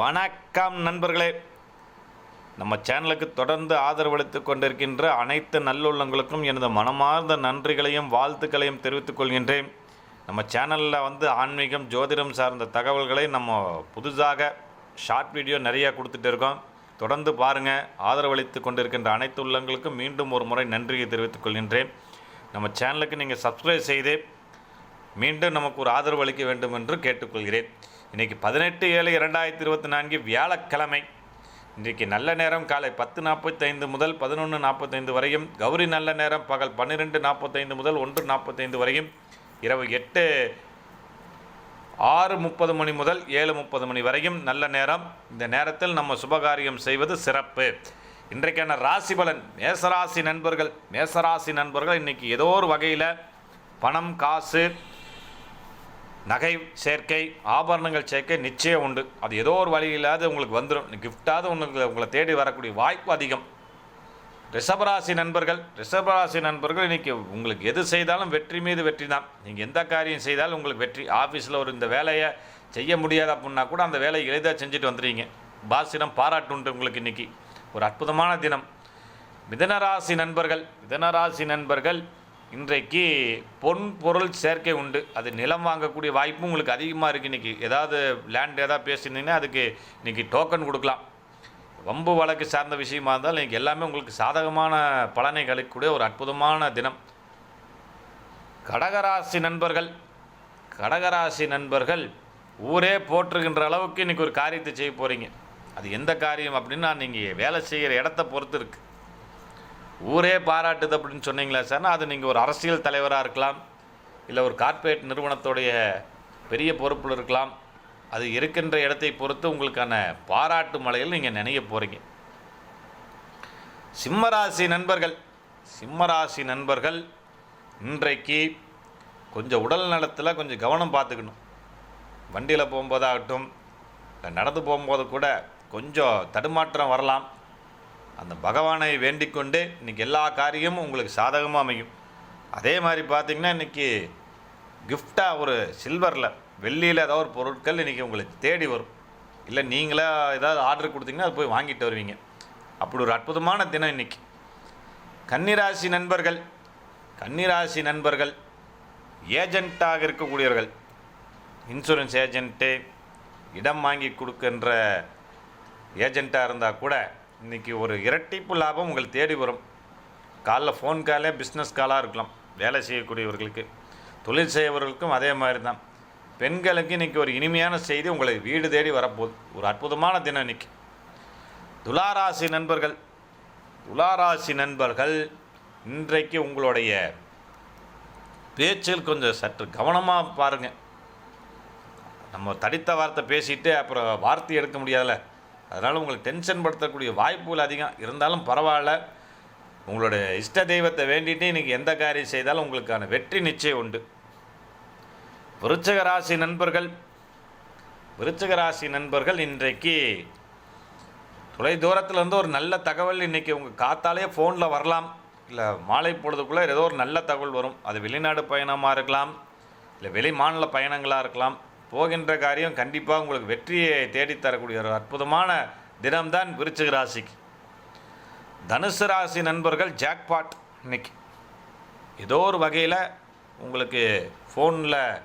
வணக்கம் நண்பர்களே. நம்ம சேனலுக்கு தொடர்ந்து ஆதரவளித்து கொண்டிருக்கின்ற அனைத்து நல்லுள்ளங்களுக்கும் எனது மனமார்ந்த நன்றிகளையும் வாழ்த்துக்களையும் தெரிவித்துக் கொள்கின்றேன். நம்ம சேனலில் வந்து ஆன்மீகம் ஜோதிடம் சார்ந்த தகவல்களை நம்ம புதுசாக ஷார்ட் வீடியோ நிறையா கொடுத்துட்டு இருக்கோம். தொடர்ந்து பாருங்கள் ஆதரவளித்து கொண்டிருக்கின்ற அனைத்து உள்ளங்களுக்கும் மீண்டும் ஒரு முறை நன்றியை தெரிவித்துக் கொள்கின்றேன். நம்ம சேனலுக்கு நீங்கள் சப்ஸ்கிரைப் செய்து மீண்டும் நமக்கு ஒரு ஆதரவு அளிக்க வேண்டும் என்று கேட்டுக்கொள்கிறேன். இன்றைக்கி பதினெட்டு ஏழு இரண்டாயிரத்தி இருபத்தி நான்கு வியாழக்கிழமை. இன்றைக்கு நல்ல நேரம் காலை பத்து நாற்பத்தைந்து முதல் பதினொன்று நாற்பத்தைந்து வரையும் கௌரி நல்ல நேரம் பகல் பன்னிரெண்டு நாற்பத்தைந்து முதல் ஒன்று நாற்பத்தைந்து வரையும் இரவு எட்டு ஆறு முப்பது மணி முதல் ஏழு முப்பது மணி வரையும் நல்ல நேரம். இந்த நேரத்தில் நம்ம சுபகாரியம் செய்வது சிறப்பு. இன்றைக்கான ராசி பலன் மேசராசி நண்பர்கள் மேசராசி நண்பர்கள் இன்றைக்கி ஏதோ ஒரு வகையில் பணம் காசு நகை சேர்க்கை ஆபரணங்கள் சேர்க்கை நிச்சயம் உண்டு. அது ஏதோ ஒரு வழியிலாவது உங்களுக்கு வந்துடும் கிஃப்டாவது உங்களுக்கு உங்களை தேடி வரக்கூடிய வாய்ப்பு அதிகம். ரிஷபராசி நண்பர்கள் ரிஷபராசி நண்பர்கள் இன்றைக்கி உங்களுக்கு எது செய்தாலும் வெற்றி மீது வெற்றி தான். நீங்கள் எந்த காரியம் செய்தாலும் உங்களுக்கு வெற்றி. ஆஃபீஸில் ஒரு இந்த வேலையை செய்ய முடியாது அப்படின்னா கூட அந்த வேலையை எளிதாக செஞ்சுட்டு வந்துடுவீங்க பாசிடம் பாராட்டு உண்டு உங்களுக்கு இன்றைக்கி ஒரு அற்புதமான தினம். மிதனராசி நண்பர்கள் மிதனராசி நண்பர்கள் இன்றைக்கு பொன் பொருள் சேர்க்கை உண்டு. அது நிலம் வாங்கக்கூடிய வாய்ப்பும் உங்களுக்கு அதிகமாக இருக்குது இன்றைக்கி ஏதாவது லேண்ட் ஏதாவது பேசியிருந்தீங்கன்னா அதுக்கு இன்றைக்கி டோக்கன் கொடுக்கலாம். வம்பு வழக்கு சார்ந்த விஷயமா இருந்தால் இன்றைக்கி எல்லாமே உங்களுக்கு சாதகமான பலனை கழிக்கக்கூடிய ஒரு அற்புதமான தினம். கடகராசி நண்பர்கள் கடகராசி நண்பர்கள் ஊரே போற்றுகின்ற அளவுக்கு இன்றைக்கி ஒரு காரியத்தை செய்ய போகிறீங்க அது எந்த காரியம் அப்படின்னா நீங்கள் வேலை செய்கிற இடத்த பொறுத்து இருக்குது ஊரே பாராட்டுது அப்படின்னு சொன்னீங்களா சார் அது நீங்கள் ஒரு அரசியல் தலைவராக இருக்கலாம் இல்லை ஒரு கார்ப்பரேட் நிறுவனத்துடைய பெரிய பொறுப்பில் இருக்கலாம் அது இருக்கின்ற இடத்தை பொறுத்து உங்களுக்கான பாராட்டு மலையில் நீங்கள் நினைய போகிறீங்க சிம்மராசி நண்பர்கள் சிம்மராசி நண்பர்கள் இன்றைக்கு கொஞ்சம் உடல் நலத்தில் கொஞ்சம் கவனம் பார்த்துக்கணும். வண்டியில் போகும்போதாகட்டும் நடந்து போகும்போது கூட கொஞ்சம் தடுமாற்றம் வரலாம். அந்த பகவானை வேண்டிக் கொண்டு இன்றைக்கி எல்லா காரியமும் உங்களுக்கு சாதகமாக அமையும். அதே மாதிரி பார்த்திங்கன்னா இன்றைக்கி கிஃப்டாக ஒரு சில்வரில் வெள்ளியில் ஏதாவது ஒரு பொருட்கள் இன்றைக்கி உங்களுக்கு தேடி வரும். இல்லை நீங்களாக ஏதாவது ஆர்டர் கொடுத்தீங்கன்னா அது போய் வாங்கிட்டு வருவீங்க. அப்படி ஒரு அற்புதமான தினம் இன்றைக்கி கன்னிராசி நண்பர்கள் கன்னிராசி நண்பர்கள் ஏஜெண்ட்டாக இருக்கக்கூடியவர்கள் இன்சூரன்ஸ் ஏஜென்ட்டு இடம் வாங்கி கொடுக்கின்ற ஏஜெண்ட்டாக இருந்தால் கூட இன்றைக்கி ஒரு இரட்டிப்பு லாபம் உங்களுக்கு தேடி வரும். காலைல ஃபோன் காலே பிஸ்னஸ் காலாக இருக்கலாம். வேலை செய்யக்கூடியவர்களுக்கு தொழில் செய்யவர்களுக்கும் அதே மாதிரி தான் பெண்களுக்கு இன்றைக்கி ஒரு இனிமையான செய்தி உங்களை வீடு தேடி வரப்போகுது. ஒரு அற்புதமான தினம் இன்றைக்கி துளாராசி நண்பர்கள் துளாராசி நண்பர்கள் இன்றைக்கு உங்களுடைய பேச்சில் கொஞ்சம் சற்று கவனமாக பாருங்கள் நம்ம தடித்த வார்த்தை பேசிட்டு அப்புறம் வார்த்தை எடுக்க முடியாதுல்ல. அதனால் உங்களுக்கு டென்ஷன் படுத்தக்கூடிய வாய்ப்புகள் அதிகம். இருந்தாலும் பரவாயில்ல. உங்களுடைய இஷ்ட தெய்வத்தை வேண்டிட்டு இன்றைக்கி எந்த காரியம் செய்தாலும் உங்களுக்கான வெற்றி நிச்சயம் உண்டு. விருச்சக ராசி நண்பர்கள் விருச்சக ராசி நண்பர்கள் இன்றைக்கு தொலை தூரத்துலேருந்து ஒரு நல்ல தகவல் இன்றைக்கி உங்கள் காத்தாலே ஃபோனில் வரலாம். இல்லை மாலை பொழுதுக்குள்ளே ஏதோ ஒரு நல்ல தகவல் வரும். அது வெளிநாடு பயணமாக இருக்கலாம் இல்லை வெளி மாநில பயணங்களாக இருக்கலாம். போகின்ற காரியம் கண்டிப்பாக உங்களுக்கு வெற்றியை தேடித்தரக்கூடிய ஒரு அற்புதமான தினம்தான் விருச்சிக ராசிக்கு. தனுசு ராசி நண்பர்கள் ஜாக்பாட் இன்னைக்கு. ஏதோ ஒரு வகையில் உங்களுக்கு ஃபோனில்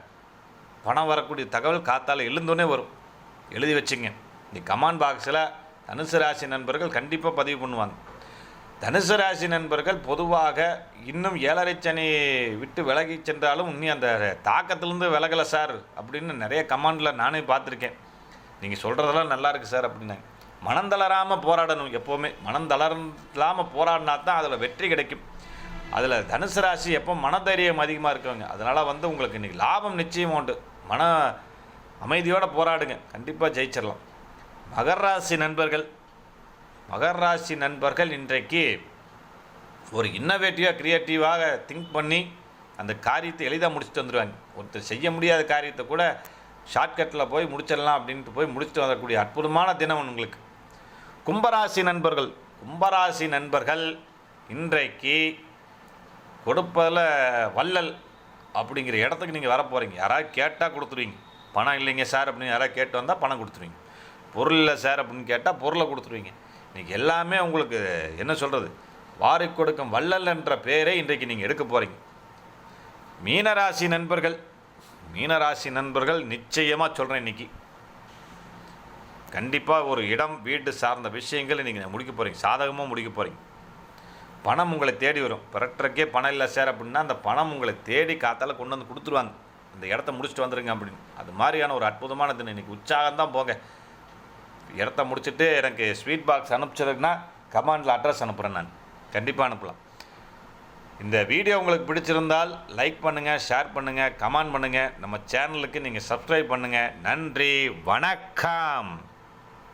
பணம் வரக்கூடிய தகவல் காத்தால் எழுந்தோன்னே வரும். எழுதி வச்சுங்க. இந்த கமான் பாக்ஸில் தனுசு ராசி நண்பர்கள் கண்டிப்பாக பதிவு பண்ணுவாங்க. தனுசு ராசி நண்பர்கள் பொதுவாக இன்னும் ஏழரை சனி விட்டு விலகி சென்றாலும் இன்னும் அந்த தாக்கத்திலேருந்து விலகலை சார் அப்படின்னு நிறைய கமாண்டில் நானே பார்த்துருக்கேன். நீங்கள் சொல்கிறதெல்லாம் நல்லா இருக்குது சார் அப்படின்னு. மனம் தளராமல் போராடணும் எப்போவுமே. மனம் தளரலாமல் போராடினா தான் அதில் வெற்றி கிடைக்கும். அதில் தனுசு ராசி எப்போ மனதைரியம் அதிகமாக இருக்கவங்க அதனால் வந்து உங்களுக்கு இன்றைக்கி லாபம் நிச்சயம் உண்டு. மன அமைதியோடு போராடுங்க. கண்டிப்பாக ஜெயிச்சிடலாம் மகர ராசி நண்பர்கள் மகர ராசி நண்பர்கள் இன்றைக்கு ஒரு இன்னோவேட்டிவாக க்ரியேட்டிவாக திங்க் பண்ணி அந்த காரியத்தை எளிதாக முடிச்சுட்டு வந்துடுவாங்க ஒருத்தர் செய்ய முடியாத காரியத்தை கூட ஷார்ட்கட்டில் போய் முடிச்சிடலாம் அப்படின்ட்டு போய் முடிச்சுட்டு வரக்கூடிய அற்புதமான தினம் உங்களுக்கு. கும்பராசி நண்பர்கள் கும்பராசி நண்பர்கள் இன்றைக்கு கொடுப்பதில் வள்ளல் அப்படிங்கிற இடத்துக்கு நீங்கள் வர போகிறீங்க யாராவது கேட்டால் கொடுத்துருவீங்க. பணம் இல்லைங்க சார் அப்படின்னு யாராவது கேட்டு வந்தால் பணம் கொடுத்துருவீங்க. பொருளில் சார் அப்படின்னு கேட்டால் பொருளை கொடுத்துருவீங்க. இன்றைக்கி எல்லாமே உங்களுக்கு என்ன சொல்கிறது வாரி கொடுக்கும் வள்ளல் என்ற பேரை இன்றைக்கு நீங்கள் எடுக்க போகிறீங்க மீனராசி நண்பர்கள் மீனராசி நண்பர்கள் நிச்சயமாக சொல்கிறேன் இன்னைக்கு. கண்டிப்பாக ஒரு இடம் வீடு சார்ந்த விஷயங்கள் நீங்கள் முடிக்க போகிறீங்க சாதகமாக முடிக்க போகிறீங்க பணம் உங்களை தேடி வரும். பிறட்டுறக்கே பணம் இல்லை சார் அப்படின்னா அந்த பணம் உங்களை தேடி காத்தால் கொண்டு வந்து கொடுத்துருவாங்க. இந்த இடத்த முடிச்சுட்டு வந்துடுங்க அப்படின்னு. அது மாதிரியான ஒரு அற்புதமான தினம் இன்றைக்கி உற்சாகம் தான் போங்க. இடத்த முடிச்சுட்டு எனக்கு ஸ்வீட் பாக்ஸ் அனுப்பிச்சிருக்குன்னா கமாண்டில் அட்ரஸ் அனுப்புகிறேன் நான். கண்டிப்பாக அனுப்பலாம். இந்த வீடியோ உங்களுக்கு பிடிச்சிருந்தால் லைக் பண்ணுங்கள் ஷேர் பண்ணுங்கள் கமெண்ட் பண்ணுங்கள் நம்ம சேனலுக்கு நீங்கள் சப்ஸ்கிரைப் பண்ணுங்கள் நன்றி வணக்கம்.